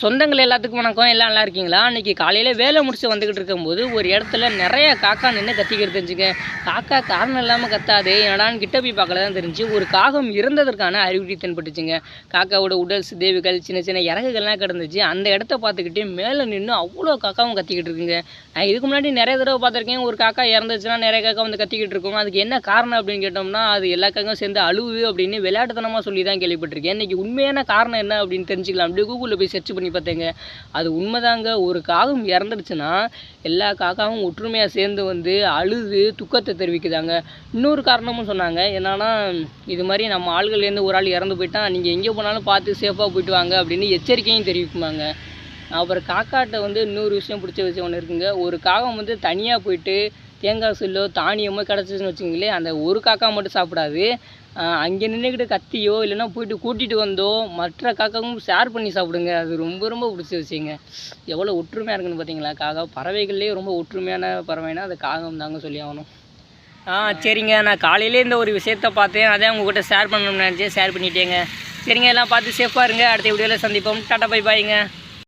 சொந்தங்கள் எல்லாத்துக்கும் வணக்கம். எல்லாம் நல்லா இருக்கீங்களா? அன்றைக்கி காலையில் வேலை முடிச்சு வந்துக்கிட்டு இருக்கும்போது ஒரு இடத்துல நிறைய காக்கா நின்று கத்திக்கிட்டு தெரிஞ்சுங்க காக்கா காரணம் இல்லாமல் கத்தாது என்னடான்னு கிட்ட போய் பார்க்கல தான் தெரிஞ்சு ஒரு காகம் இறந்ததற்கான அறிகுறி தென்பட்டுச்சுங்க. காக்காவோட உடல் சிதைவுகள் சின்ன சின்ன இறகுகள்லாம் கிடந்துச்சு. அந்த இடத்த பார்த்துக்கிட்டே மேலே நின்று அவ்வளோ காக்காவும் கத்திக்கிட்டு இருக்குங்க. நான் இதுக்கு முன்னாடி நிறைய தடவை பார்த்துருக்கேன். ஒரு காக்கா இறந்துச்சுன்னா நிறைய காக்கா வந்து கத்திக்கிட்டு இருக்கும். அதுக்கு என்ன காரணம் அப்படின்னு கேட்டோம்னா அது எல்லா காக்கும் சேர்ந்து அழுவு அப்படின்னு விளையாட்டுத்தனமாக சொல்லி தான் கேள்விப்பட்டிருக்கேன். இன்றைக்கி உண்மையான காரணம் என்ன அப்படின்னு தெரிஞ்சுக்கலாம். அப்படியே கூகுளில் போய் சர்ச் பண்ணி பார்த்தேங்க அது உண்மைதாங்க. ஒரு காகம் இறந்துடுச்சுன்னா எல்லா காக்காவும் ஒற்றுமையாக சேர்ந்து வந்து அழுது துக்கத்தை தெரிவிக்குதாங்க. இன்னொரு காரணமும் சொன்னாங்க. என்னன்னா இது மாதிரி நம்ம ஆள்கள்லேருந்து ஒரு ஆள் இறந்து போயிட்டா நீங்கள் எங்கே போனாலும் பார்த்து சேஃபாக போயிட்டு வாங்க அப்படின்னு எச்சரிக்கையும் தெரிவிக்குமாங்க. அப்புறம் காக்காட்ட வந்து இன்னொரு விஷயம் பிடிச்ச விஷயம் ஒன்று இருக்குங்க. ஒரு காகம் வந்து தனியாக போயிட்டு தேங்காய் சில்லோ தானியமோ கிடச்சிதுன்னு வச்சுங்களேன் அந்த ஒரு காக்கா மட்டும் சாப்பிடாது. அங்கே நின்றுக்கிட்டு கத்தியோ இல்லைன்னா போயிட்டு கூட்டிகிட்டு வந்தோ மற்ற காக்காவும் ஷேர் பண்ணி சாப்பிடுங்க. அது ரொம்ப ரொம்ப பிடிச்ச விஷயங்க. எவ்வளோ ஒற்றுமையாக இருக்குன்னு பார்த்தீங்களா காக்கா பறவைகள்லேயே ரொம்ப ஒற்றுமையான பறவைனா அது காகம் தாங்க சொல்லி ஆகணும். ஆ சரிங்க. நான் காலையிலே இந்த ஒரு விஷயத்த பார்த்தேன். அதான் உங்ககிட்ட ஷேர் பண்ணணும்னு நினச்சேன். ஷேர் பண்ணிட்டேங்க. சரிங்க எல்லாம் பார்த்து சேஃபாக இருங்க. அடுத்த வீடியோவில் சந்திப்போம். டாட்டா பை பாய்ங்க